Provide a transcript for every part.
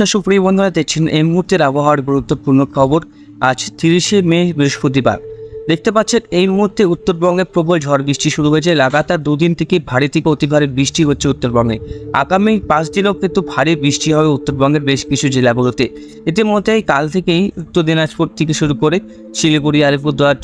সুপ্রিয় বন্ধুরা, দেখছেন এই মুহূর্তের আবহাওয়ার গুরুত্বপূর্ণ খবর। আজ তিরিশে মে, বৃহস্পতিবার। দেখতে পাচ্ছেন, এই মুহূর্তে উত্তরবঙ্গে প্রবল ঝড় বৃষ্টি শুরু হয়েছে। লাগাতার দুদিন থেকে ভারী থেকে অতি ভারী বৃষ্টি হচ্ছে উত্তরবঙ্গে। আগামী পাঁচ দিনও কিন্তু ভারী বৃষ্টি হবে উত্তরবঙ্গের বেশ কিছু জেলাগুলোতে। ইতিমধ্যেই কাল থেকেই উত্তর দিনাজপুর থেকে শুরু করে শিলিগুড়ি, আলিপুরদুয়ার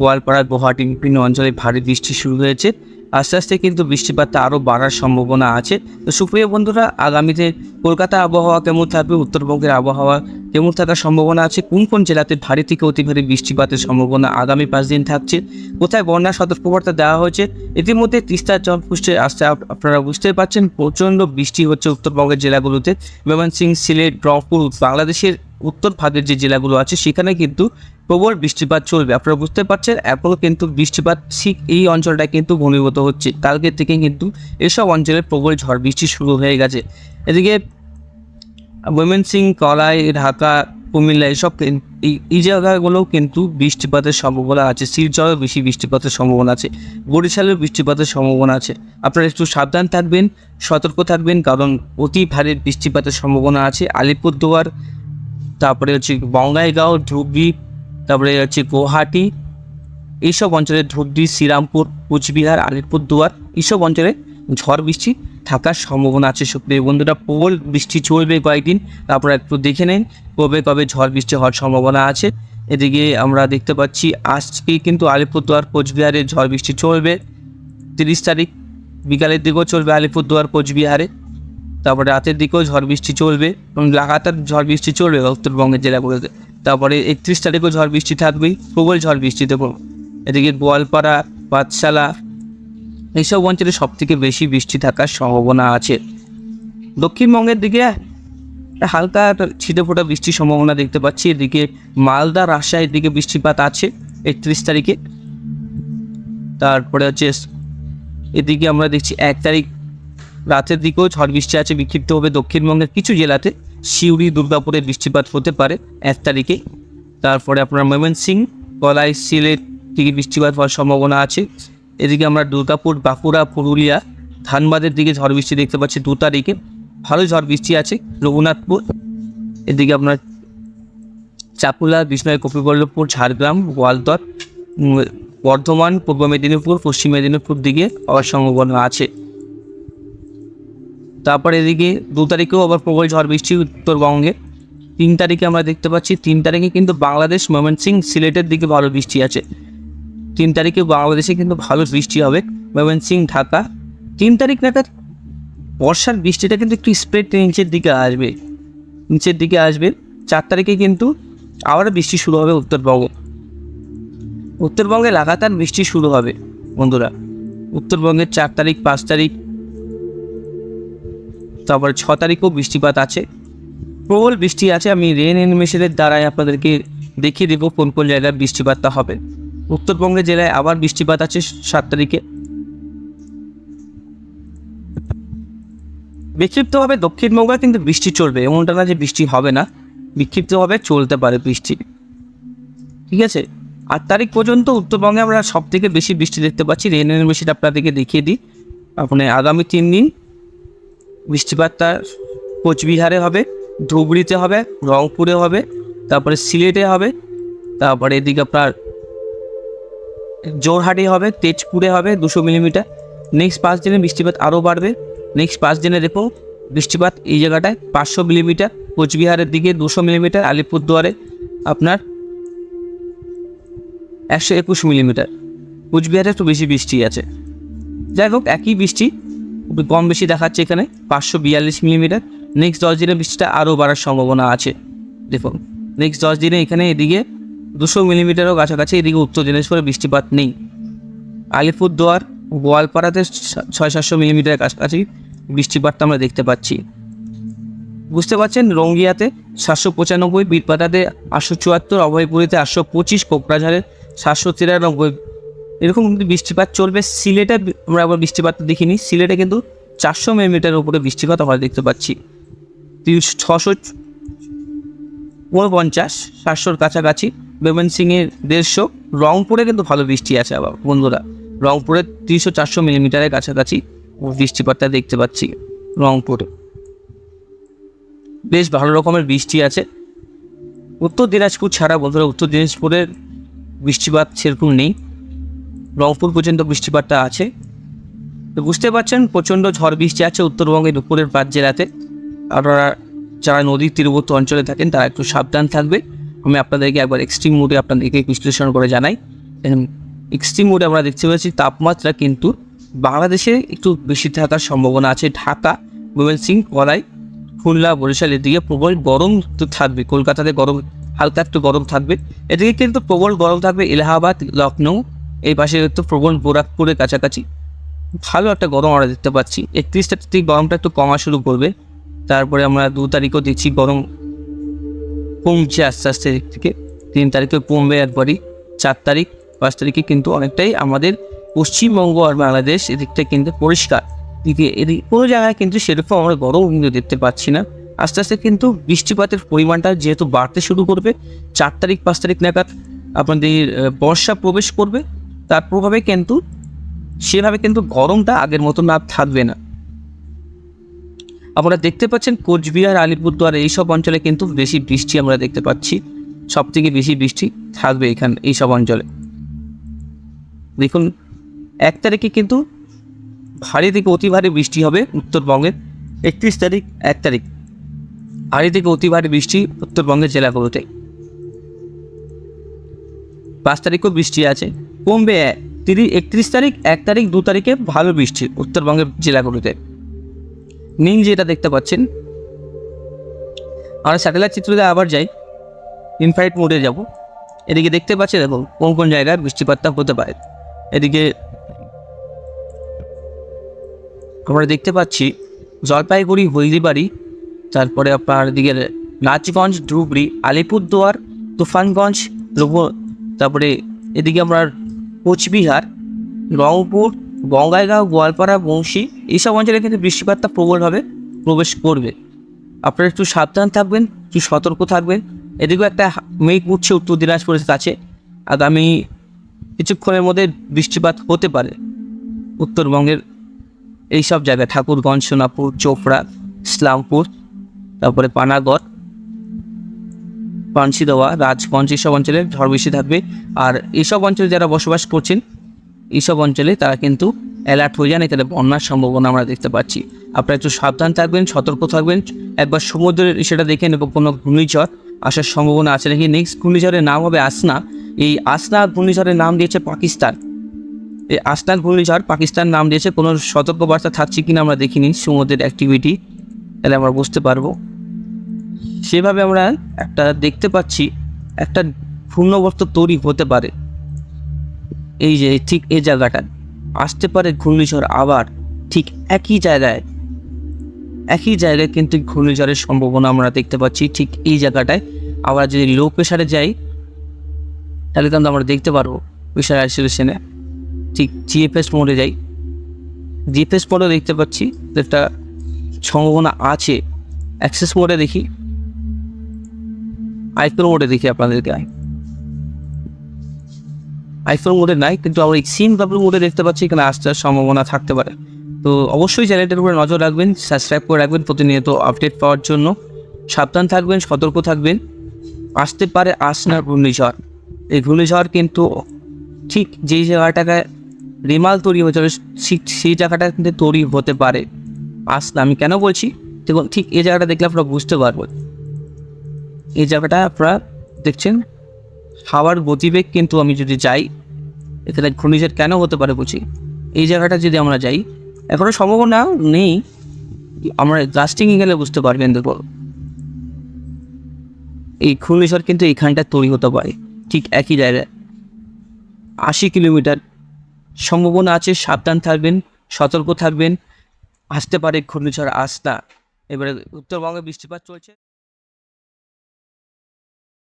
গোয়ালপাড়া, গুয়াহাটি, বিভিন্ন অঞ্চলে ভারী বৃষ্টি শুরু হয়েছে। আস্তে আস্তে কিন্তু বৃষ্টিপাতটা আরও বাড়ার সম্ভাবনা আছে। তো সুপ্রিয় বন্ধুরা, আগামীতে কলকাতা আবহাওয়া কেমন থাকবে, উত্তরবঙ্গের আবহাওয়া কেমন থাকার সম্ভাবনা আছে, কোন কোন জেলাতে ভারী থেকে অতি ভারী বৃষ্টিপাতের সম্ভাবনা আগামী পাঁচ দিন থাকছে, কোথায় বন্যা সতর্কবার্তা দেওয়া হয়েছে, ইতিমধ্যে তিস্তার জলপুষ্টে আসতে আপনারা বুঝতেই পারছেন, প্রচণ্ড বৃষ্টি হচ্ছে উত্তরবঙ্গের জেলাগুলোতে। ময়মনসিংহ, সিলেট, রংপুর, বাংলাদেশের উত্তর ভাগের যে জেলাগুলো আছে, সেখানে কিন্তু প্রবল বৃষ্টিপাত চলবে। আপনারা বুঝতে পারছেন এখনও কিন্তু বৃষ্টিপাত ঠিক এই অঞ্চলটায় কিন্তু ঘনীভূত হচ্ছে। কালকে থেকে কিন্তু এসব অঞ্চলে প্রবল ঝড় বৃষ্টি শুরু হয়ে গেছে। এদিকে ময়মনসিং, কলাই, ঢাকা, কুমিল্লা এসব এই জায়গাগুলোও কিন্তু বৃষ্টিপাতের সম্ভাবনা আছে। শিলচরেও বেশি বৃষ্টিপাতের সম্ভাবনা আছে। বরিশালেও বৃষ্টিপাতের সম্ভাবনা আছে। আপনারা একটু সাবধান থাকবেন, সতর্ক থাকবেন, কারণ অতি ভারী বৃষ্টিপাতের সম্ভাবনা আছে। আলিপুরদুয়ার, তারপরে হচ্ছে বঙ্গাইগাঁও, ধুবড়ি, তারপরে হচ্ছে গুয়াহাটি, এইসব অঞ্চলে ধুবড়ি, শ্রীরামপুর, কুচবিহার, আলিপুরদুয়ার, এইসব অঞ্চলে ঝড় বৃষ্টি থাকার সম্ভাবনা আছে সুপ্রিয় বন্ধুরা, প্রবল বৃষ্টি চলবে কয়েকদিন, তারপরে একটু দেখে নিন কবে কবে ঝড় বৃষ্টি হওয়ার সম্ভাবনা আছে। এদিকে আমরা দেখতে পাচ্ছি, আজকে কিন্তু আলিপুরদুয়ার, কোচবিহারে ঝড় বৃষ্টি চলবে। তিরিশ তারিখ বিকালের দিকেও চলবে আলিপুরদুয়ার, কোচবিহারে। তারপরে রাতের দিকেও ঝড় বৃষ্টি চলবে এবং লাগাতার ঝড় বৃষ্টি চলবে উত্তরবঙ্গের জেলাগুলোতে। তারপরে একত্রিশ তারিখেও ঝড় বৃষ্টি থাকবেই, প্রবল ঝড় বৃষ্টি দেবো এদিকে গোয়ালপাড়া, পাঠশালা এইসব অঞ্চলে সব থেকে বেশি বৃষ্টি থাকার সম্ভাবনা আছে। দক্ষিণবঙ্গের দিকে হালকা ছিটে ফোটা বৃষ্টির সম্ভাবনা দেখতে পাচ্ছি। এদিকে মালদা, রাজশাহীর দিকে বৃষ্টিপাত আছে একত্রিশ তারিখে। তারপরে হচ্ছে এদিকে আমরা দেখছি এক তারিখ রাতের দিকেও ঝড় বৃষ্টি আছে বিক্ষিপ্ত হবে দক্ষিণবঙ্গের কিছু জেলাতে। সিউড়ি, দুর্গাপুরে বৃষ্টিপাত হতে পারে এক তারিখে। তারপরে আপনার ময়মনসিং কলাই, সিলেট দিকে বৃষ্টিপাত হওয়ার সম্ভাবনা আছে। এদিকে আমরা দুর্গাপুর বাঁকুড়া পুরুলিয়া ধানবাদের দিকে ঝড় বৃষ্টি দেখতে পাচ্ছি দু তারিখে। ভালো ঝড় বৃষ্টি আছে রঘুনাথপুর। এদিকে আপনার চাকুলা বিষ্ণয় কপিবল্লভপুর ঝাড়গ্রাম গোয়ালতর উম, বর্ধমান পূর্ব মেদিনীপুর পশ্চিম মেদিনীপুর দিকে আবার সম্ভাবনা আছে। তারপর এদিকে দু তারিখেও আবার প্রবল ঝড় বৃষ্টি উত্তরবঙ্গে। তিন তারিখে আমরা দেখতে পাচ্ছি তিন তারিখে কিন্তু বাংলাদেশ ময়মনসিং সিলেটের দিকে ভালো বৃষ্টি আছে। তিন তারিখে বাংলাদেশে কিন্তু ভালো বৃষ্টি হবে। ময়মনসিং ঢাকা। তিন তারিখ নাগাদ বর্ষার বৃষ্টিটা কিন্তু একটু স্প্রেড নিচের দিকে আসবে। নিচের দিকে আসবে। চার তারিখে কিন্তু আবার বৃষ্টি শুরু হবে উত্তরবঙ্গে। উত্তরবঙ্গে লাগাতার বৃষ্টি শুরু হবে, বন্ধুরা। উত্তরবঙ্গের চার তারিখ, পাঁচ তারিখ, তারপর ছ তারিখেও বৃষ্টিপাত আছে। প্রবল বৃষ্টি আছে। আমি রেন এনিমেশনের দ্বারাই আপনাদেরকে দেখিয়ে দেবো কোন কোন জায়গায় বৃষ্টিপাতটা হবে। উত্তরবঙ্গের জেলায় আবার বৃষ্টিপাত আছে সাত তারিখে। বিক্ষিপ্তভাবে দক্ষিণবঙ্গে কিন্তু বৃষ্টি চলবে, এমনটা না যে বৃষ্টি হবে না, বিক্ষিপ্তভাবে চলতে পারে বৃষ্টি। ঠিক আছে? আট তারিখ পর্যন্ত উত্তরবঙ্গে আমরা সব থেকে বেশি বৃষ্টি দেখতে পাচ্ছি রেন এনিমেশন আপনাদেরকে দেখিয়ে দিই। আপনি আগামী তিন দিন বৃষ্টিপাতটা কোচবিহারে হবে, ধুবড়িতে হবে, রংপুরে হবে, তারপরে সিলেটে হবে, তারপরে এদিকে আপনার জোরহাটে হবে, তেজপুরে হবে দুশো মিলিমিটার। নেক্সট পাঁচ দিনে বৃষ্টিপাত আরও বাড়বে। নেক্সট পাঁচ দিনে দেখো, বৃষ্টিপাত এই জায়গাটায় পাঁচশো মিলিমিটার, কোচবিহারের দিকে দুশো মিলিমিটার, আলিপুরদুয়ারে আপনার একশো একুশ মিলিমিটার। কোচবিহারে একটু বেশি বৃষ্টি আছে। যাই হোক, একই বৃষ্টি কম বেশি দেখাচ্ছে এখানে, পাঁচশো বিয়াল্লিশ মিলিমিটার। নেক্সট দশ দিনে বৃষ্টিটা আরও বাড়ার সম্ভাবনা আছে। দেখুন নেক্সট দশ দিনে এখানে এদিকে দুশো মিলিমিটারও কাছাকাছি এদিকে উত্তর দিনাজপুরে বৃষ্টিপাত নেই। আলিপুরদুয়ার গোয়ালপাড়াতে ছয় সাতশো মিলিমিটার কাছাকাছি বৃষ্টিপাতটা আমরা দেখতে পাচ্ছি। বুঝতে পারছেন, রঙ্গিয়াতে সাতশো পঁচানব্বই, বীরপাতাতে আটশো চুয়াত্তর, অভয়পুরীতে আটশো পঁচিশ কোকরাঝারে সাতশো তিরানব্বই। এরকম কিন্তু বৃষ্টিপাত চলবে। সিলেটে আমরা আবার বৃষ্টিপাত দেখিনি। সিলেটে কিন্তু চারশো মিলিমিটার উপরে বৃষ্টিপাত আমরা দেখতে পাচ্ছি। তিনশো ছশো উনপঞ্চাশ, সাতশোর কাছাকাছি ময়মনসিংহের দেড়শো। রংপুরে কিন্তু ভালো বৃষ্টি আছে আবার, বন্ধুরা। রংপুরে তিনশো চারশো মিলিমিটারের কাছাকাছি বৃষ্টিপাতটা দেখতে পাচ্ছি রংপুরে। বেশ ভালো রকমের বৃষ্টি আছে। উত্তর দিনাজপুর ছাড়া বন্ধুরা, উত্তর দিনাজপুরের বৃষ্টিপাত সেরকম নেই। রংপুর পর্যন্ত বৃষ্টিপাতটা আছে। তো বুঝতে পারছেন, প্রচণ্ড ঝড় বৃষ্টি আছে উত্তরবঙ্গের উপরের পাঁচ জেলাতে। আপনারা যারা নদীর তীরবর্তী অঞ্চলে থাকেন, তারা একটু সাবধান থাকবে। আমি আপনাদেরকে একবার এক্সট্রিম মোডে আপনাদেরকে বিশ্লেষণ করে জানাই। এক্সট্রিম মোডে আমরা দেখতে পাচ্ছি তাপমাত্রা কিন্তু বাংলাদেশে একটু বেশি থাকার সম্ভাবনা আছে। ঢাকা সিং কলাই, খুলনা, বরিশাল, এদিকে প্রবল গরম তো থাকবে। কলকাতাতে গরম, হালকা একটু গরম থাকবে। এদিকে কিন্তু প্রবল গরম থাকবে এলাহাবাদ লখনৌ এই পাশে তো প্রবল বোরাকপুরের কাছাকাছি। ভালো একটা গরম আমরা দেখতে পাচ্ছি। একত্রিশ তারিখ গরমটা একটু কমা শুরু করবে। তারপরে আমরা দু তারিখও দেখছি গরম কমছে আস্তে আস্তে এদিক থেকে তিন তারিখে কমবে একবারই চার তারিখ, পাঁচ তারিখে কিন্তু অনেকটাই আমাদের পশ্চিমবঙ্গ আর বাংলাদেশ এদিকটা কিন্তু পরিষ্কার। দিকে এদিক কোনো জায়গায় কিন্তু সেরকম আমরা গরম কিন্তু দেখতে পাচ্ছি না। আস্তে আস্তে কিন্তু বৃষ্টিপাতের পরিমাণটা যেহেতু বাড়তে শুরু করবে, চার তারিখ, পাঁচ তারিখ নাগাদ আপনাদের বর্ষা প্রবেশ করবে। তার প্রভাবে কিন্তু সেভাবে কিন্তু গরমটা আগের মতন আর থাকবে না। আপনারা দেখতে পাচ্ছেন কোচবিহার, আলিপুরদুয়ার এইসব অঞ্চলে কিন্তু বেশি বৃষ্টি আমরা দেখতে পাচ্ছি। সব থেকে বেশি বৃষ্টি থাকবে এখানে, এইসব অঞ্চলে। দেখুন, এক তারিখে কিন্তু ভারী থেকে অতি ভারী বৃষ্টি হবে উত্তরবঙ্গের। একত্রিশ তারিখ, এক তারিখ। ভারী থেকে অতি ভারী বৃষ্টি উত্তরবঙ্গের জেলাগুলোতে পাঁচ তারিখও বৃষ্টি আছে। কমবে তিরিশ, একত্রিশ তারিখ, এক তারিখ, দু তারিখে ভালো বৃষ্টি উত্তরবঙ্গের জেলাগুলোতে নিন যেটা দেখতে পাচ্ছেন। আমরা স্যাটেলাইট চিত্রতে আবার যাই। ইনফ্রাইট মোডে যাব। এদিকে দেখতে পাচ্ছি দেখো কোন কোন জায়গায় বৃষ্টিপাতটা হতে পারে। এদিকে আমরা দেখতে পাচ্ছি জলপাইগুড়ি, হলদিবাড়ি, তারপরে আপনার এদিকে নাচগঞ্জ, ধুবড়ি, আলিপুরদুয়ার, তুফানগঞ্জ তারপরে এদিকে আমরা কোচবিহার, রংপুর বঙ্গাইগাঁও গোয়ালপাড়া বংশী এইসব অঞ্চলে কিন্তু বৃষ্টিপাতটা প্রবলভাবে প্রবেশ করবে। আপনারা একটু সাবধান থাকবেন, একটু সতর্ক থাকবেন। এদিকেও একটা মেঘ উঠছে উত্তর দিনাজপুরের কাছে। আগামী কিছুক্ষণের মধ্যে বৃষ্টিপাত হতে পারে। উত্তরবঙ্গের এই সব জায়গায় ঠাকুরগঞ্জ, সোনাপুর, চোপড়া, ইসলামপুর, তারপরে পানাগড় পানসিদোয়া রাজগঞ্জ, এইসব অঞ্চলে ঝড় বৃষ্টি থাকবে। আর এইসব অঞ্চলে যারা বসবাস করছেন এইসব অঞ্চলে তারা কিন্তু অ্যালার্ট হয়ে যান এখানে বন্যার সম্ভাবনা আমরা দেখতে পাচ্ছি। আপনারা একটু সাবধান থাকবেন, সতর্ক থাকবেন, একবার সমুদ্রের সেটা দেখেন এবং কোনো ঘূর্ণিঝড় আসার সম্ভাবনা আছে নাকি? নেক্সট ঘূর্ণিঝড়ের নাম হবে আসনা। এই আসনা ঘূর্ণিঝড়ের নাম দিয়েছে পাকিস্তান। এই আসনা ঘূর্ণিঝড় পাকিস্তান নাম দিয়েছে, কোনো সতর্কবার্তা থাকছে কিনা আমরা দেখিনি, সমুদ্রের অ্যাক্টিভিটি তাহলে আমরা বুঝতে পারব। সেভাবে আমরা একটা দেখতে পাচ্ছি, একটা ঘূর্ণবর্ত তৈরি হতে পারে। এই যে ঠিক এই জায়গাটা। আসতে পারে ঘূর্ণিঝড় আবার ঠিক একই জায়গায়। একই জায়গায় কিন্তু ঘূর্ণিঝড়ের সম্ভাবনা আমরা দেখতে পাচ্ছি ঠিক এই জায়গাটায়। আবার যদি লো প্রেশারে যাই, তাহলে কিন্তু আমরা দেখতে পারব প্রেশার আইসোলেশনে ঠিক জিএফএস মোডে যাই। জিএফএস মোডে দেখতে পাচ্ছি একটা সম্ভাবনা আছে। অ্যাক্সেস মোডে দেখি। আইফোন মোডে দেখি আপনাদেরকে আইফোন মোডে নাই, কিন্তু আমরা এই সিম ডাব্লু মোডে দেখতে পাচ্ছি, এখানে আসার সম্ভাবনা থাকতে পারে। তো অবশ্যই চ্যানেলটার উপরে নজর রাখবেন সাবস্ক্রাইব করে রাখবেন প্রতিনিয়ত আপডেট পাওয়ার জন্য। সাবধান থাকবেন, সতর্ক থাকবেন। আসতে পারে আসনার ঘূর্ণিঝড়। এই ঘূর্ণিঝড় কিন্তু ঠিক যেই জায়গাটাকে রেমাল তৈরি হবে ঠিক সেই জায়গাটা কিন্তু তৈরি হতে পারে। আসনা, আমি কেন বলছি? দেখুন, ঠিক এই জায়গাটা দেখলে আপনারা বুঝতে পারবেন। এই জায়গাটা আপনারা দেখছেন হাওয়ার গতিবেগ কিন্তু আমি যদি যাই এখানে ঘূর্ণিঝড় কেন হতে পারে বুঝি? এই জায়গাটা যদি আমরা যাই এখনও সম্ভাবনা নেই। আমরা লাস্টিংয়ে গেলে বুঝতে পারবেন দেখো। এই ঘূর্ণিঝড় কিন্তু এইখানটা তৈরি হতে পারে, ঠিক একই জায়গায়। আশি কিলোমিটার সম্ভাবনা আছে, সাবধান থাকবেন, সতর্ক থাকবেন। আসতে পারে ঘূর্ণিঝড় আসতা এবারে উত্তরবঙ্গে বৃষ্টিপাত চলছে।